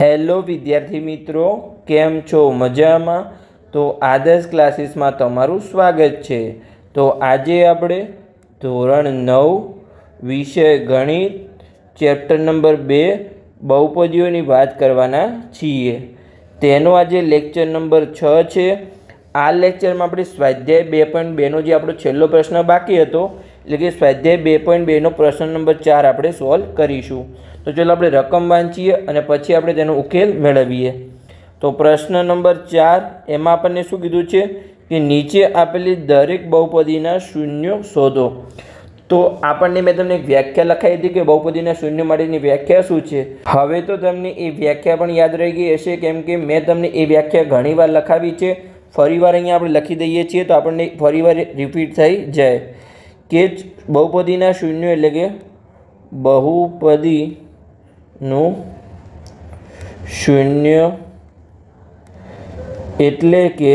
Hello વિદ્યાર્થી મિત્રો, કેમ છો? મજામાં? તો આદર્શ ક્લાસીસમાં તમારું સ્વાગત છે. તો આજે આપણે ધોરણ નવ, વિષય ગણિત, ચેપ્ટર નંબર બે, બહુપદીઓની વાત કરવાના છીએ. તેનો આજે લેક્ચર નંબર છ છે. આ લેક્ચરમાં આપણે સ્વાધ્યાય બે પોઈન્ટ બેનો જે આપણો છેલ્લો પ્રશ્ન બાકી હતો એટલે કે સ્વાધ્યાય બે પોઈન્ટ બેનો પ્રશ્ન નંબર ચાર આપણે સોલ્વ કરીશું. તો ચાલો આપણે રકમ વાંચીએ અને પછી આપણે તેનો ઉકેલ મેળવીએ. તો પ્રશ્ન નંબર ચાર, એમાં આપણને શું કીધું છે કે નીચે આપેલી દરેક બહુપદીના શૂન્યો શોધો. તો આપણને મેં તમને એક વ્યાખ્યા લખાઈ હતી કે બહુપદીના શૂન્ય માટેની વ્યાખ્યા શું છે? હવે તો તમને એ વ્યાખ્યા પણ યાદ રહી ગઈ હશે, કેમ કે મેં તમને એ વ્યાખ્યા ઘણીવાર લખાવી છે. ફરીવાર અહીંયા આપણે લખી દઈએ છીએ તો આપણને ફરીવાર રિપીટ થઈ જાય. કે બહુપદીના શૂન્ય એટલે કે બહુપદીનું શૂન્ય એટલે કે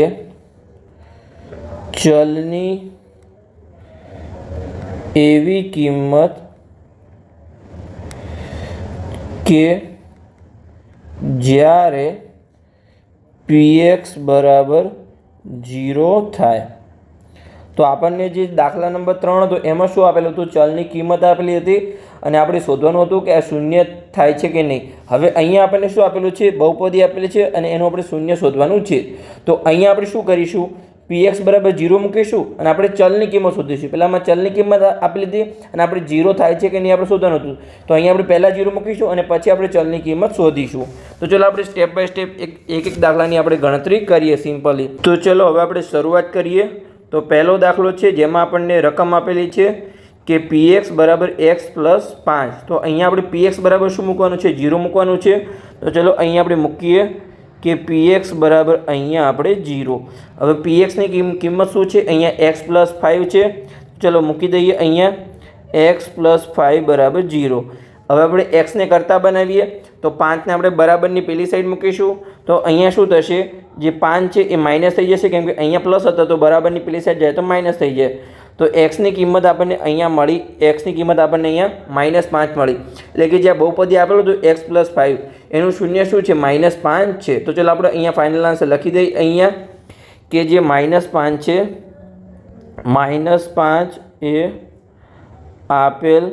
ચલની એવી કિંમત કે જ્યારે પીએક્સ બરાબર ઝીરો થાય. તો આપણને જે દાખલા નંબર ત્રણ હતો, એમાં શું આપેલું હતું? ચલની કિંમત આપેલી હતી અને આપણે શોધવાનું હતું કે આ શૂન્ય થાય છે કે નહીં. હવે અહીંયા આપણને શું આપેલું છે? બહુપદી આપેલી છે અને એનું આપણે શૂન્ય શોધવાનું છે. તો અહીંયા આપણે શું કરીશું? પીએક્સ બરાબર જીરો મૂકીશું અને આપણે ચલની કિંમત શોધીશું. પહેલાંમાં ચલની કિંમત આપેલી હતી અને આપણે જીરો થાય છે કે નહીં આપણે શોધવાનું હતું. તો અહીંયા આપણે પહેલાં જીરો મૂકીશું અને પછી આપણે ચલની કિંમત શોધીશું. તો ચલો આપણે સ્ટેપ બાય સ્ટેપ એક એક દાખલાની આપણે ગણતરી કરીએ સિમ્પલી તો ચલો હવે આપણે શરૂઆત કરીએ. તો પહેલો દાખલો છે, જેમાં આપણને રકમ આપેલી છે કે પીએક્સ બરાબર એક્સ પ્લસ પાંચ. તો અહીંયા આપણે પીએક્સ બરાબર શું મૂકવાનું છે? જીરો મૂકવાનું છે. તો ચલો અહીંયા આપણે મૂકીએ કે પીએક્સ બરાબર અહીંયા આપણે જીરો હવે પીએક્સની કિંમત શું છે? અહીંયા એક્સ પ્લસ ફાઇવ છે. ચલો મૂકી દઈએ અહીંયા એક્સ પ્લસ ફાઇવ બરાબર જીરો હવે આપણે એક્સને કરતાં બનાવીએ. તો પાંચને આપણે બરાબરની પેલી સાઈડ મૂકીશું. તો અહીંયા શું થશે? જે પાંચ છે એ માઇનસ થઈ જશે, કેમ કે અહીંયા પ્લસ હતો, તો બરાબરની પેલી સાઈડ જાય તો માઇનસ થઈ જાય. તો એક્સની કિંમત આપણને અહીંયા મળી એક્સની કિંમત આપણને અહીંયા માઇનસ પાંચ મળી. એટલે કે જ્યાં બહુપદી આપેલું હતું એક્સ પ્લસ ફાઇવ એનું શૂન્ય શું છે? માઇનસ પાંચ છે. તો ચાલો આપણે અહીંયા ફાઇનલ આન્સર લખી દઈએ. અહીંયા કે જે માઇનસ પાંચ છે માઇનસ પાંચ એ આપેલ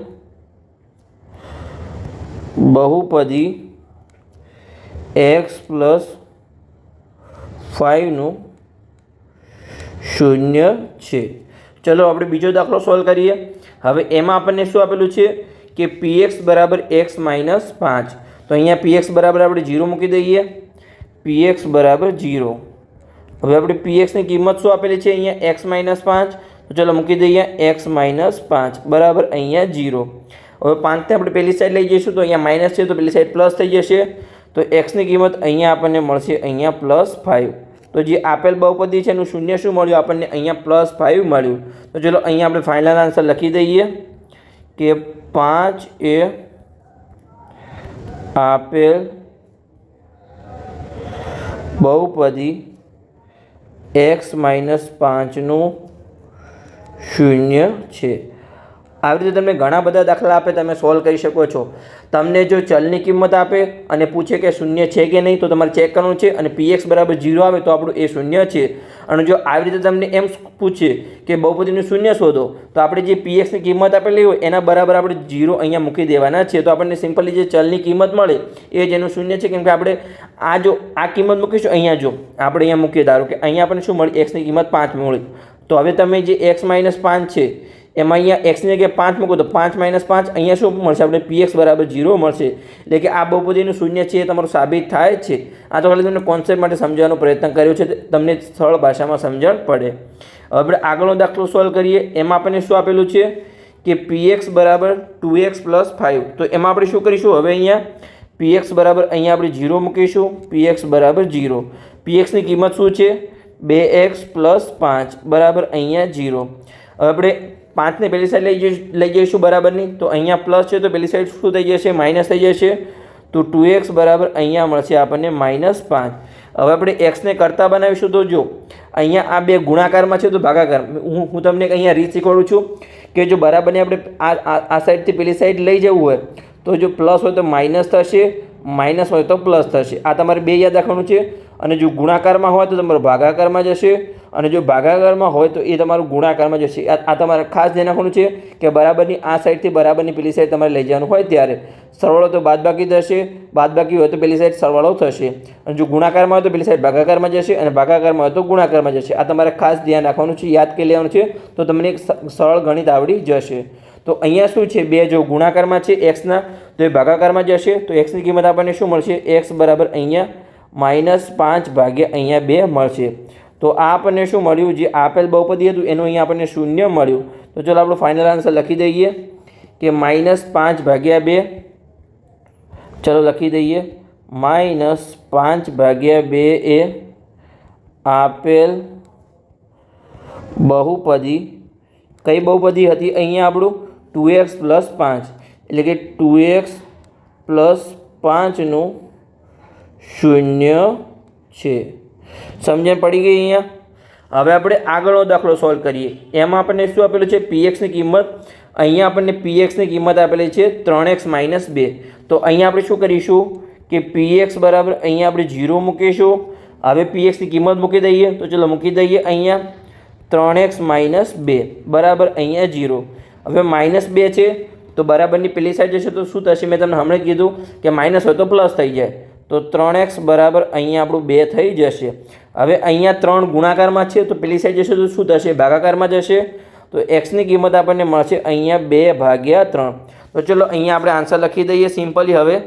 બહુપદી એક્સ પ્લસ ફાઇવનું શૂન્ય છે. ચલો આપણે બીજો દાખલો સોલ્વ કરીએ. હવે એમાં આપણને શું આપેલું છે? કે પીએક્સ બરાબર એક્સ માઇનસ પાંચ. તો અહીંયા પીએક્સ બરાબર આપણે જીરો મૂકી દઈએ. પીએક્સ બરાબર જીરો. હવે આપણે પીએક્સની કિંમત શું આપેલી છે? અહીંયા એક્સ માઇનસ પાંચ. તો ચલો મૂકી દઈએ એક્સ માઇનસ પાંચ. બરાબર અહીંયા જીરો. હવે પાંચને આપણે પહેલી સાઈડ લઈ જઈશું. તો અહીંયા માઇનસ છે તો પેલી સાઈડ પ્લસ થઈ જશે. તો એક્સની કિંમત અહીંયા આપણને મળશે અહીંયા પ્લસ ફાઇવ તો જે આપેલ બહુપદી છે એનું શૂન્ય શું મળ્યું? આપણને અહીંયા પ્લસ ફાઇવ મળ્યું. તો ચલો અહીંયા આપણે ફાઇનલ આન્સર લખી દઈએ કે પાંચ એ આપેલ બહુપદી એક્સ માઇનસ પાંચનું શૂન્ય છે. આવી રીતે તમને ઘણા બધા દાખલા આપે, તમે સોલ્વ કરી શકો છો. તમને જો ચલની કિંમત આપે અને પૂછે કે શૂન્ય છે કે નહીં, તો તમારે ચેક કરવાનું છે અને પીએક્સ બરાબર જીરો આવે તો આપણું એ શૂન્ય છે. અને જો આવી રીતે તમને એમ પૂછે કે બહુપદીનું શૂન્ય શોધો, તો આપણે જે પીએક્સની કિંમત આપેલી હોય, એના બરાબર આપણે જીરો અહીંયા મૂકી દેવાના છે. તો આપણને સિમ્પલી જે ચલની કિંમત મળે, એ જ એનું શૂન્ય છે. કેમ કે આપણે આ જો, આ કિંમત મૂકીશું અહીંયા જો, આપણે અહીંયા મૂકીએ. ધારો કે અહીંયા આપણને શું મળી? એક્સની કિંમત પાંચ મળી. તો હવે તમે જે એક્સ માઇનસ પાંચ છે એમાં અહીંયા એક્સની જગ્યાએ પાંચ મૂકો તો પાંચ માઇનસ પાંચ, અહીંયા શું મળશે? આપણે પીએક્સ બરાબર જીરો મળશે. એટલે કે આ બહુપદીનું શૂન્ય છે એ તમારું સાબિત થાય છે. આ તો ખાલી તમને કોન્સેપ્ટ માટે સમજવાનો પ્રયત્ન કર્યો છે. તમને સરળ ભાષામાં સમજણ પડે. હવે આપણે આગળનો દાખલો સોલ્વ કરીએ. એમાં આપણને શું આપેલું છે? કે પીએક્સ બરાબર ટુ એક્સ પ્લસ ફાઇવ તો એમાં આપણે શું કરીશું? હવે અહીંયા પીએક્સ બરાબર અહીંયા આપણે જીરો મૂકીશું. પીએક્સ બરાબર જીરો પીએક્સની કિંમત શું છે? બે એક્સ પ્લસ પાંચ. બરાબર અહીંયા જીરો હવે આપણે પાંચને પેલી સાઈડ લઈ જઈશ, લઈ જઈશું બરાબરની. તો અહીંયા પ્લસ છે તો પેલી સાઈડ શું થઈ જશે? માઇનસ થઈ જશે. તો ટુ એક્સ બરાબર અહીંયા મળશે આપણને માઇનસ પાંચ. હવે આપણે એક્સને કરતાં બનાવીશું તો જો, અહીંયા આ બે ગુણાકારમાં છે તો ભાગાકાર. હું હું તમને અહીંયા રીત શીખવાડું છું કે જો બરાબરને આપણે આ આ સાઈડથી પેલી સાઈડ લઈ જવું હોય, તો જો પ્લસ હોય તો માઇનસ થશે માઇનસ હોય તો પ્લસ થશે. આ તમારે બે યાદ રાખવાનું છે. અને જો ગુણાકારમાં હોય તો તમારો ભાગાકારમાં જશે. અને જો ભાગાકારમાં હોય તો એ તમારું ગુણાકારમાં જશે. આ તમારે ખાસ ધ્યાન રાખવાનું છે કે બરાબરની આ સાઈડથી બરાબરની પેલી સાઈડ તમારે લઈ જવાનું હોય ત્યારે. સરવાળો તો બાદબાકી થશે. બાદબાકી હોય તો પેલી સાઈડ સરવાળો થશે. અને જો ગુણાકારમાં હોય તો પેલી સાઈડ ભાગાકારમાં જશે અને ભાગાકારમાં હોય તો ગુણાકારમાં જશે. આ તમારે ખાસ ધ્યાન રાખવાનું છે, યાદ કરી લેવાનું છે, તો તમને એક સરળ ગણિત આવડી જશે. તો અહીંયા શું છે? બે જો ગુણાકારમાં છે એક્સના તો એ ભાગાકારમાં જશે. તો એક્સની કિંમત આપણને શું મળશે? એક્સ બરાબર અહીંયા માઇનસ પાંચ ભાગ્યા અહીંયા બે મળશે. તો આપણને શું મળ્યું? જે આપેલ બહુપદી હતું, એનું અહીંયા આપણને શૂન્ય મળ્યું. તો ચલો આપણો ફાઇનલ આન્સર લખી દઈએ કે માઇનસ પાંચ ભાગ્યા બે. ચલો લખી દઈએ માઇનસ પાંચ ભાગ્યા બે એ આપેલ બહુપદી. કઈ બહુપદી હતી અહીંયા આપણું? ટુ એક્સ પ્લસ પાંચ. એટલે કે ટુ એક્સ પ્લસ પાંચનું શૂન્ય છે. સમજણ પડી ગઈ અહીંયા? હવે આપણે આગળનો દાખલો સોલ્વ કરીએ. એમાં આપણને શું આપેલું છે? પીએક્સની કિંમત. અહીંયા આપણને પીએક્સની કિંમત આપેલી છે ત્રણ એક્સ માઇનસ બે. તો અહીંયા આપણે શું કરીશું? કે પીએક્સ બરાબર અહીંયા આપણે જીરો મૂકીશું. હવે પીએક્સની કિંમત મૂકી દઈએ. તો ચલો મૂકી દઈએ અહીંયા. ત્રણ એક્સ માઇનસ બે. બરાબર અહીંયા જીરો હવે માઇનસ બે છે. તો બરાબરની પેલી સાઈડ જશે તો શું થશે? મેં તમને હમણાં કીધું કે માઇનસ હોય તો પ્લસ થઈ જાય. તો ત્રણ એક્સ બરાબર અહીંયા આપણું બે થઈ જશે. હવે અહીંયા ત્રણ ગુણાકારમાં છે, તો પેલી સાઈડ જશે તો શું થશે? ભાગાકારમાં જશે. તો એક્સની કિંમત આપણને મળશે અહીંયા બે ભાગ્યા ત્રણ. તો ચલો અહીંયા આપણે આન્સર લખી દઈએ સિમ્પલી હવે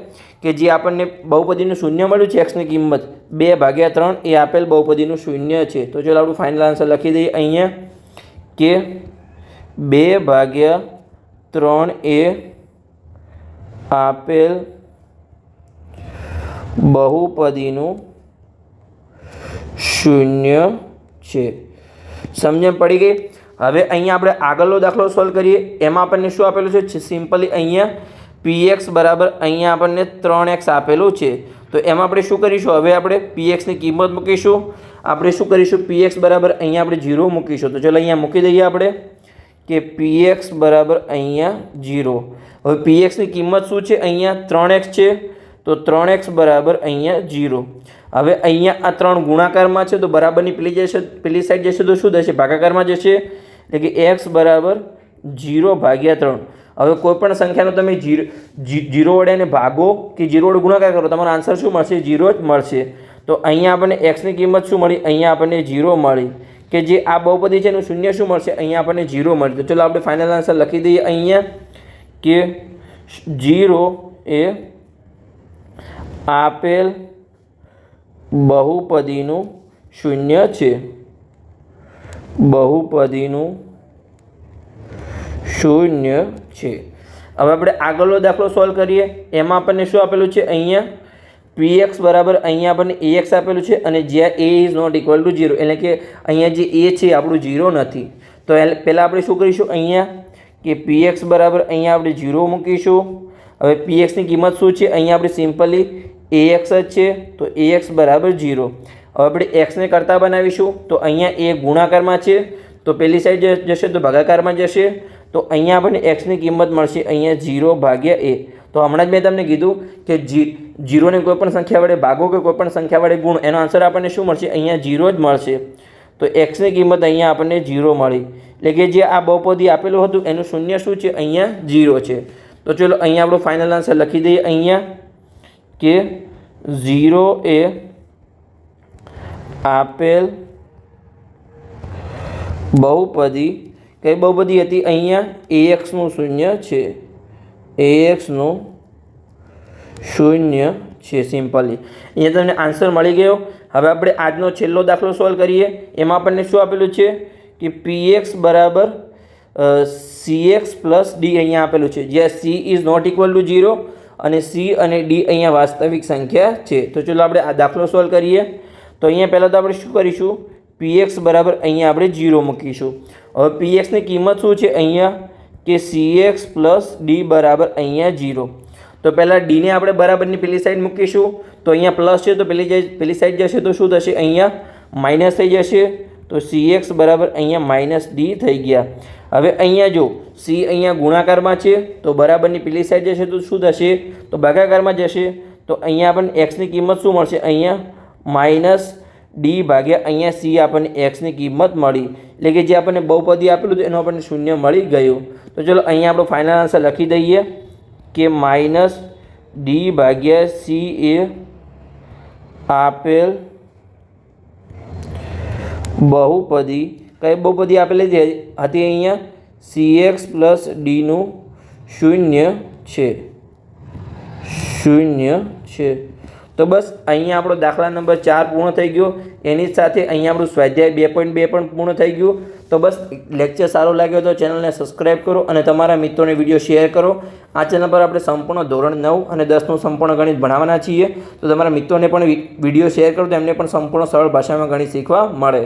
કે જે આપણને બહુપદીનું શૂન્ય મળ્યું છે એક્સની કિંમત, બે ભાગ્યા ત્રણ એ આપેલ બહુપદીનું શૂન્ય છે. તો ચલો આપણું ફાઇનલ આન્સર લખી દઈએ અહીંયા કે બે ભાગ્યા ત્રણ એ આપેલ બહુપદીનું શૂન્ય છે. સમજણ પડી ગઈ? હવે અહીંયા આપણે આગળનો દાખલો સોલ્વ કરીએ. એમાં આપણને શું આપેલું છે? સિમ્પલી અહીંયા પીએક્સ બરાબર અહીંયા આપણને ત્રણ એક્સ આપેલું છે. તો એમાં આપણે શું કરીશું? હવે આપણે પીએક્સની કિંમત મૂકીશું. આપણે શું કરીશું? પીએક્સ બરાબર અહીંયા આપણે જીરો મૂકીશું. તો ચલો અહીંયા મૂકી દઈએ આપણે કે પીએક્સ બરાબર અહીંયા જીરો હવે પીએક્સની કિંમત શું છે? અહીંયા ત્રણ એક્સ છે. તો ત્રણ એક્સ બરાબર અહીંયા જીરો. હવે અહીંયા આ ત્રણ ગુણાકારમાં છે તો બરાબરની પેલી જશે પેલી સાઈડ જશે તો શું થશે? ભાગાકારમાં જશે. એટલે કે એક્સ બરાબર જીરો ભાગ્યા ત્રણ. હવે કોઈ પણ સંખ્યાનો તમે જીરો જીરો વડે એને ભાગો કે જીરો વડે ગુણાકાર કરો, તમારો આન્સર શું મળશે? જીરો જ મળશે. તો અહીંયા આપણને એક્સની કિંમત શું મળી? અહીંયા આપણને જીરો મળી. કે જે આ બહુપદી છે એનું શૂન્ય શું મળશે? અહીંયા આપણને જીરો મળી. તો ચલો આપણે ફાઇનલ આન્સર લખી દઈએ અહીંયા કે જીરો એ આપેલ બહુપદીનું શૂન્ય છે. બહુપદીનું શૂન્ય છે. હવે આપણે આગળનો દાખલો સોલ્વ કરીએ. એમાં આપણને શું આપેલું છે? અહીંયા પી એક્સ બરાબર અહીંયા આપણને એ એક્સ આપેલું છે અને જ્યાં A is not equal to zero એટલે કે અહીંયા જે એ છે આપણું ઝીરો નથી. તો પહેલાં આપણે શું કરીશું? અહીંયા કે પી એક્સ બરાબર અહીંયા આપણે ઝીરો મૂકીશું. હવે પી એક્સની કિંમત શું છે? અહીંયા આપણે સિમ્પલી એ એક્સ જ છે, તો એ એક્સ બરાબર ઝીરો હવે આપણે એક્સને કરતાં બનાવીશું, તો અહીંયા એ ગુણાકારમાં છે, તો પેલી સાઈડ જશે, તો ભાગાકારમાં જશે, તો અહીંયા આપણને એક્સની કિંમત મળશે અહીંયા ઝીરો ભાગ્યા એ તો હમણાં જ મેં તમને કીધું કે જી જીરોને કોઈપણ સંખ્યા વડે ભાગો કે કોઈ પણ સંખ્યા વડે ગુણ, એનો આન્સર આપણને શું મળશે? અહીંયા ઝીરો જ મળશે. તો એક્સની કિંમત અહીંયા આપણને જીરો મળી. એટલે કે જે આ બહુપદી આપેલું હતું, એનું શૂન્ય શું છે? અહીંયા ઝીરો છે. તો ચલો અહીંયા આપણો ફાઇનલ આન્સર લખી દઈએ અહીંયા. કે ઝીરો એ આપેલ બહુપદી, કઈ બહુપદી હતી? અહીંયા એક્સનું શૂન્ય છે. એક્સનું શૂન્ય છે સિમ્પલી અહીંયા તમને આન્સર મળી ગયો. હવે આપણે આજનો છેલ્લો દાખલો સોલ્વ કરીએ. એમાં આપણને શું આપેલું છે? કે પી એક્સ બરાબર સી એક્સ પ્લસ ડી અહીંયા આપેલું છે. જ્યાં C is not equal to zero અને સી અને ડી અહીંયા વાસ્તવિક સંખ્યા છે. તો ચલો આપણે આ દાખલો સોલ્વ કરીએ. તો અહીંયા પહેલાં તો આપણે શું કરીશું? પી એક્સ બરાબર અહીંયા આપણે જીરો મૂકીશું. હવે પી એક્સની કિંમત શું છે અહીંયા? કે સી એક્સ પ્લસ ડી બરાબર અહીંયા જીરો તો પહેલાં ડીને આપણે બરાબરની પેલી સાઈડ મૂકીશું. તો અહીંયા પ્લસ છે તો પેલી પેલી સાઈડ જશે તો શું થશે અહીંયા? માઇનસ થઈ જશે. તો સી એક્સ બરાબર અહીંયા માઇનસ ડી થઈ ગયા. હવે અહીંયા જો સી અહીંયા ગુણાકારમાં છે, તો બરાબરની પેલી સાઈડ જશે તો શું થશે? તો ભાગાકારમાં જશે. તો અહીંયા આપણને એક્સની કિંમત શું મળશે? અહીંયા માઇનસ ડી ભાગ્યા અહીંયા સી આપણને એક્સની કિંમત મળી. એટલે કે જે આપણને બહુપદી આપેલું હતું, એનું આપણને શૂન્ય મળી ગયું. તો ચલો અહીંયા આપણો ફાઇનલ આન્સર લખી દઈએ કે માઇનસ ડી ભાગ્યા સી એ આપેલ બહુપદી. કઈ બહુપદી આપેલી જે હતી અહીંયા? સી એક્સ પ્લસ ડીનું શૂન્ય છે. શૂન્ય છે. તો બસ અહીંયા આપણો દાખલા નંબર ચાર પૂર્ણ થઈ ગયો. એની સાથે અહીંયા આપણું સ્વાધ્યાય બે પોઈન્ટ બે પણ પૂર્ણ થઈ ગયું. તો બસ લેક્ચર સારો લાગ્યો તો ચેનલને સબસ્ક્રાઈબ કરો અને તમારા મિત્રોને વીડિયો શેર કરો. આ ચેનલ પર આપણે સંપૂર્ણ ધોરણ નવ અને દસનું સંપૂર્ણ ગણિત ભણાવવાના છીએ. તો તમારા મિત્રોને પણ વીડિયો શેર કરો, તો એમને પણ સંપૂર્ણ સરળ ભાષામાં ગણિત શીખવા મળે.